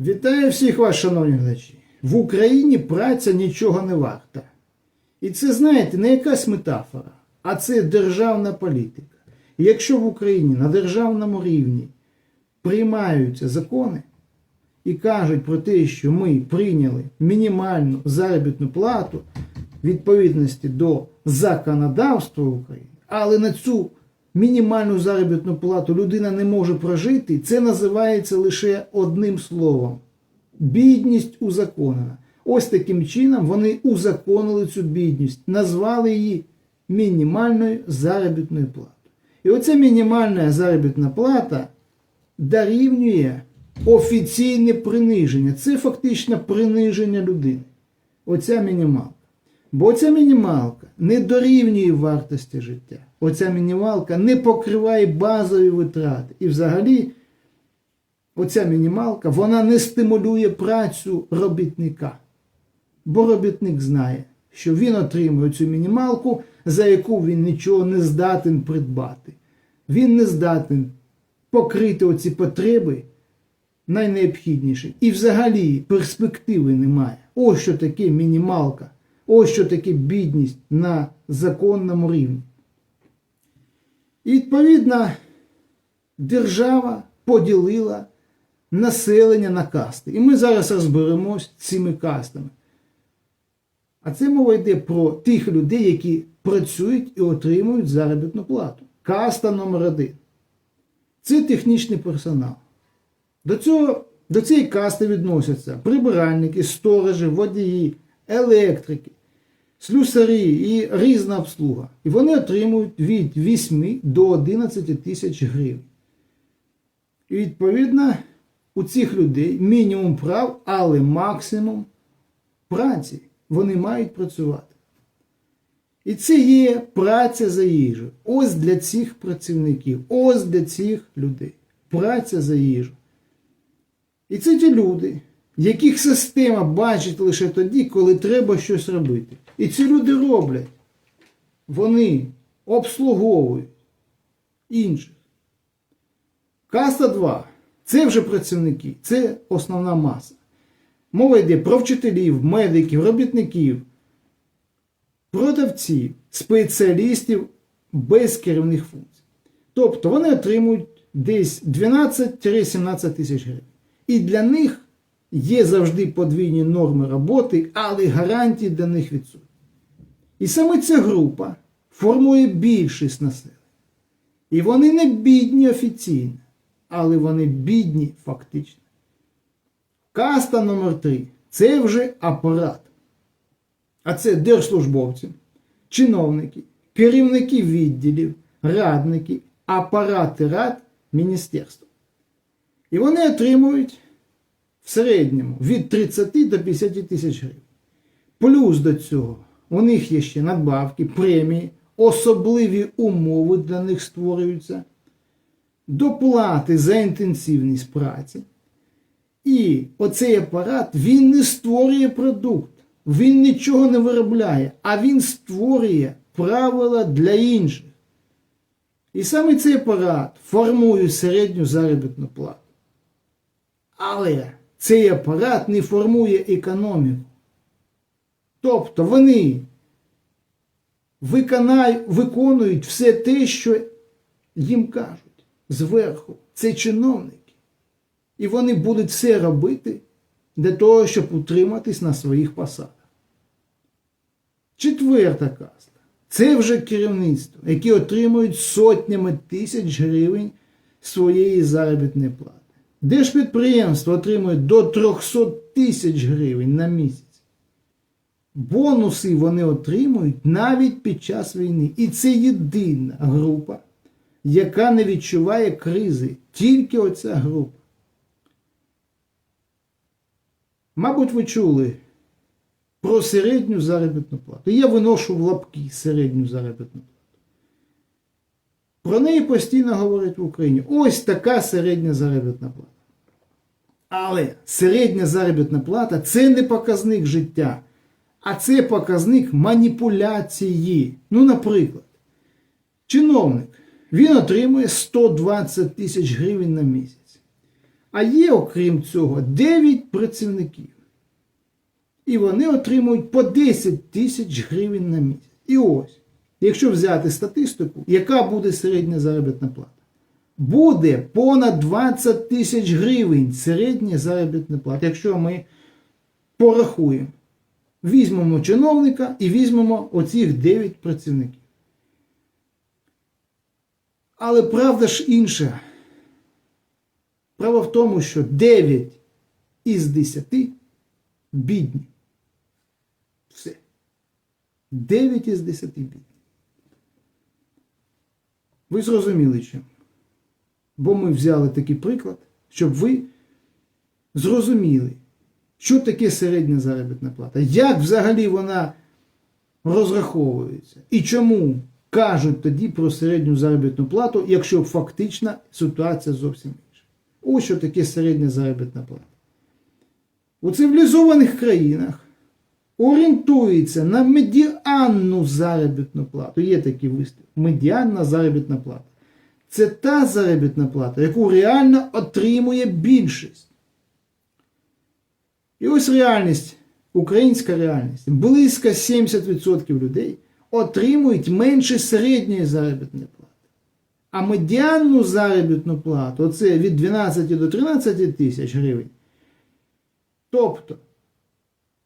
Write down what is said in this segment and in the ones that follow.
Вітаю всіх вас, шановні глядачі. В Україні праця нічого не варта. І це, знаєте, не якась метафора, а це державна політика. І якщо в Україні на державному рівні приймаються закони і кажуть про те, що ми прийняли мінімальну заробітну плату відповідності до законодавства України, але на цю мінімальну заробітну плату людина не може прожити, це називається лише одним словом бідність узаконена. Ось таким чином вони узаконили цю бідність, назвали її мінімальною заробітною платою. І оця мінімальна заробітна плата дорівнює офіційне приниження. Це фактично приниження людини. Оця мінімалка. Бо оця мінімалка не дорівнює вартості життя. Оця мінімалка не покриває базові витрати. І взагалі, оця мінімалка вона не стимулює працю робітника. Бо робітник знає, що він отримує цю мінімалку, за яку він нічого не здатен придбати. Він не здатен покрити оці потреби найнеобхідніші. І взагалі перспективи немає. Ось що таке мінімалка. Ось що таке бідність на законному рівні. І відповідно держава поділила населення на касти. І ми зараз розберемось з цими кастами. А це мова йде про тих людей, які працюють і отримують заробітну плату. Каста номер один. Це технічний персонал. До, цього, до цієї касти відносяться прибиральники, сторожі, водії, електрики, слюсарі і різна обслуга. І вони отримують від 8 до 11 тисяч гривень. І відповідно у цих людей мінімум прав, але максимум праці. Вони мають працювати. І це є праця за їжу. Ось для цих працівників, ось для цих людей. Праця за їжу. І це ті люди, яких система бачить лише тоді, коли треба щось робити. І ці люди роблять. Вони обслуговують інших. Каста 2. Це вже працівники, це основна маса. Мова йде про вчителів, медиків, робітників, продавців, спеціалістів без керівних функцій. Тобто вони отримують десь 12-17 тисяч гривень. І для них є завжди подвійні норми роботи, але гарантії для них відсутні. І саме ця група формує більшість населення. І вони не бідні офіційно, але вони бідні фактично. Каста номер 3 це вже апарат. А це держслужбовці, чиновники, керівники відділів, радники, апарати рад міністерства. І вони отримують в середньому від 30 до 50 тисяч гривень. Плюс до цього у них є ще надбавки, премії, особливі умови для них створюються, доплати за інтенсивність праці. І оцей апарат він не створює продукт, він нічого не виробляє, а він створює правила для інших. І саме цей апарат формує середню заробітну плату. Але цей апарат не формує економіку. Тобто вони виконують все те, що їм кажуть зверху. Це чиновники. І вони будуть все робити для того, щоб утриматись на своїх посадах. Четверта каста. Це вже керівництво, які отримують сотнями тисяч гривень своєї заробітної плати. Держпідприємство отримує до 300 тисяч гривень на місяць. Бонуси вони отримують навіть під час війни. І це єдина група, яка не відчуває кризи. Тільки оця група. Мабуть, ви чули про середню заробітну плату. Я виношу в лапки середню заробітну плату. Про неї постійно говорять в Україні. Ось така середня заробітна плата. Але середня заробітна плата це не показник життя, а це показник маніпуляції. Ну, наприклад, чиновник він отримує 120 тисяч гривень на місяць. А є, окрім цього, 9 працівників. І вони отримують по 10 тисяч гривень на місяць. І ось, якщо взяти статистику, яка буде середня заробітна плата? Буде понад 20 тисяч гривень середня заробітна плата, якщо ми порахуємо. Візьмемо чиновника і візьмемо оцих 9 працівників. Але правда ж інша. Право в тому, що 9 із 10 бідні. Все. 9 із 10 бідні. Ви зрозуміли чим? Бо ми взяли такий приклад, щоб ви зрозуміли, що таке середня заробітна плата, як взагалі вона розраховується і чому кажуть тоді про середню заробітну плату, якщо фактична ситуація зовсім інша. Ось що таке середня заробітна плата. У цивілізованих країнах орієнтується на медіанну заробітну плату. Є такий вислів. Медіанна заробітна плата. Це та заробітна плата, яку реально отримує більшість. І ось реальність, українська реальність. Близько 70% людей отримують менше середньої заробітної плати. А медіанну заробітну плату, оце від 12 до 13 тисяч гривень. Тобто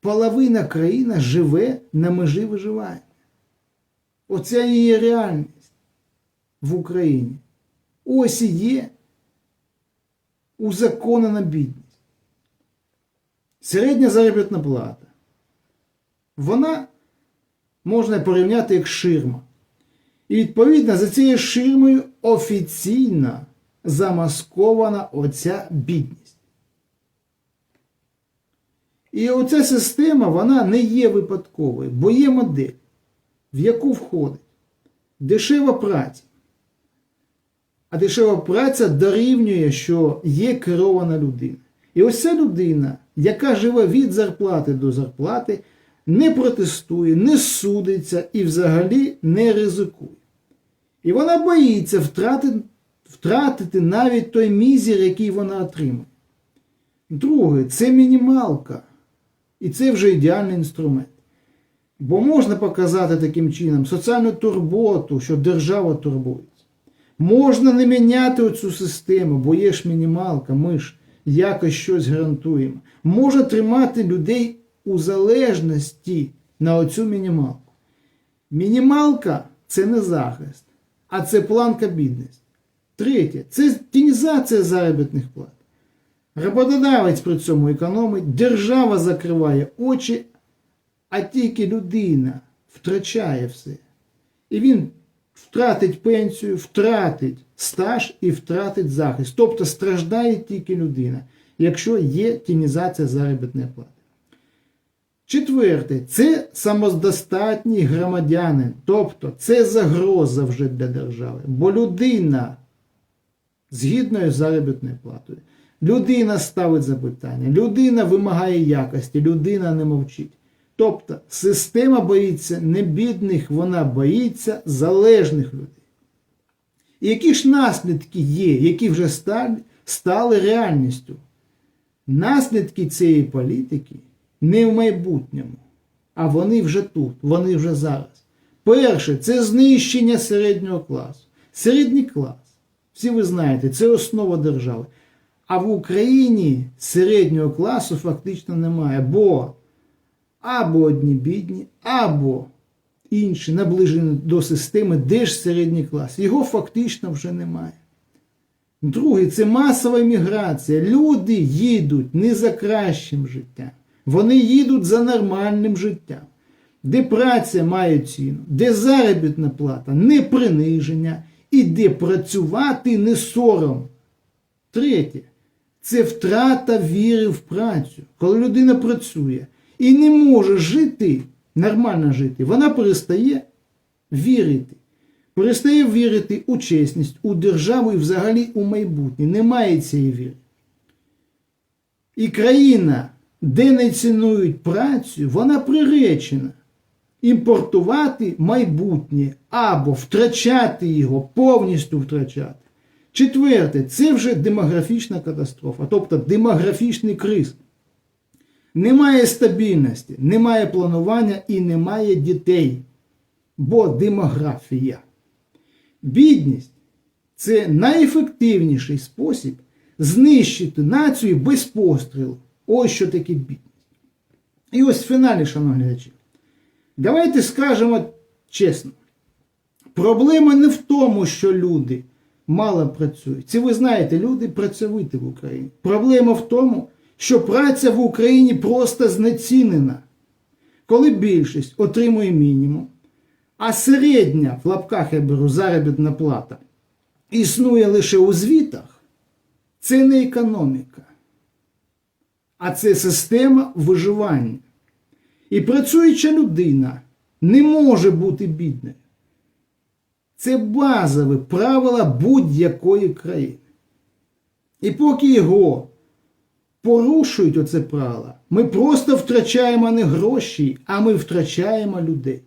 половина країни живе на межі виживання. Оця її реальність в Україні. Ось і є узаконена бідність. Середня заробітна плата. Вона можна порівняти як ширма. І відповідно за цією ширмою офіційно замаскована оця бідність. І оця система вона не є випадковою, бо є модель, в яку входить дешева праця. А дешева праця дорівнює, що є керована людина. І ось ця людина, яка живе від зарплати до зарплати, не протестує, не судиться і взагалі не ризикує. І вона боїться втратити, втратити навіть той мізер, який вона отримує. Друге, це мінімалка. І це вже ідеальний інструмент. Бо можна показати таким чином соціальну турботу, що держава турбується. Можна не міняти оцю систему, бо є ж мінімалка, ми ж якось щось гарантуємо. Можна тримати людей у залежності на оцю мінімалку. Мінімалка це не захист, а це планка бідності. Третє це тінізація заробітних плат. Роботодавець при цьому економить, держава закриває очі, а тільки людина втрачає все. І він втратить пенсію, втратить стаж і втратить захист. Тобто страждає тільки людина, якщо є тінізація заробітної плати. Четверте, це самодостатній громадянин. Тобто це загроза вже для держави. Бо людина з заробітною платою. Людина ставить запитання, людина вимагає якості, людина не мовчить. Тобто система боїться не бідних, вона боїться залежних людей. І які ж наслідки є, які вже стали, реальністю? Наслідки цієї політики не в майбутньому, а вони вже тут, вони вже зараз. Перше, це знищення середнього класу. Середній клас, всі ви знаєте, це основа держави. А в Україні середнього класу фактично немає, бо або одні бідні, або інші наближені до системи, де ж середній клас. Його фактично вже немає. Друге, це масова міграція. Люди їдуть не за кращим життям. Вони їдуть за нормальним життям, де праця має ціну, де заробітна плата не приниження і де працювати не сором. Третє це втрата віри в працю. Коли людина працює і не може жити, нормально жити, вона перестає вірити. Перестає вірити у чесність, у державу і взагалі у майбутнє. Немає цієї віри. І країна, де не цінують працю, вона приречена імпортувати майбутнє або втрачати його, повністю втрачати. Четверте, це вже демографічна катастрофа, тобто демографічний криз. Немає стабільності, немає планування і немає дітей. Бо демографія. Бідність це найефективніший спосіб знищити націю без пострілу. Ось що таке бідність. І ось в фіналі, шановні глядачі, давайте скажемо чесно. Проблема не в тому, що люди мало працюють. Це ви знаєте, люди працьовиті в Україні. Проблема в тому, що праця в Україні просто знецінена. Коли більшість отримує мінімум, а середня в лапках я беру заробітна плата існує лише у звітах, це не економіка, а це система виживання. І працююча людина не може бути бідною. Це базове правило будь-якої країни. І поки його порушують оце правило, ми просто втрачаємо не гроші, а ми втрачаємо людей.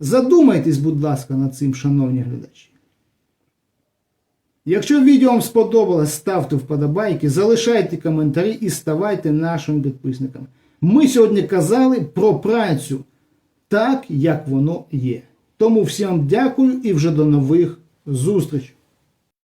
Задумайтесь, будь ласка, над цим, шановні глядачі. Якщо відео вам сподобалось, ставте вподобайки, залишайте коментарі і ставайте нашими підписниками. Ми сьогодні казали про працю так, як воно є. Тому всім дякую і вже до нових зустрічей.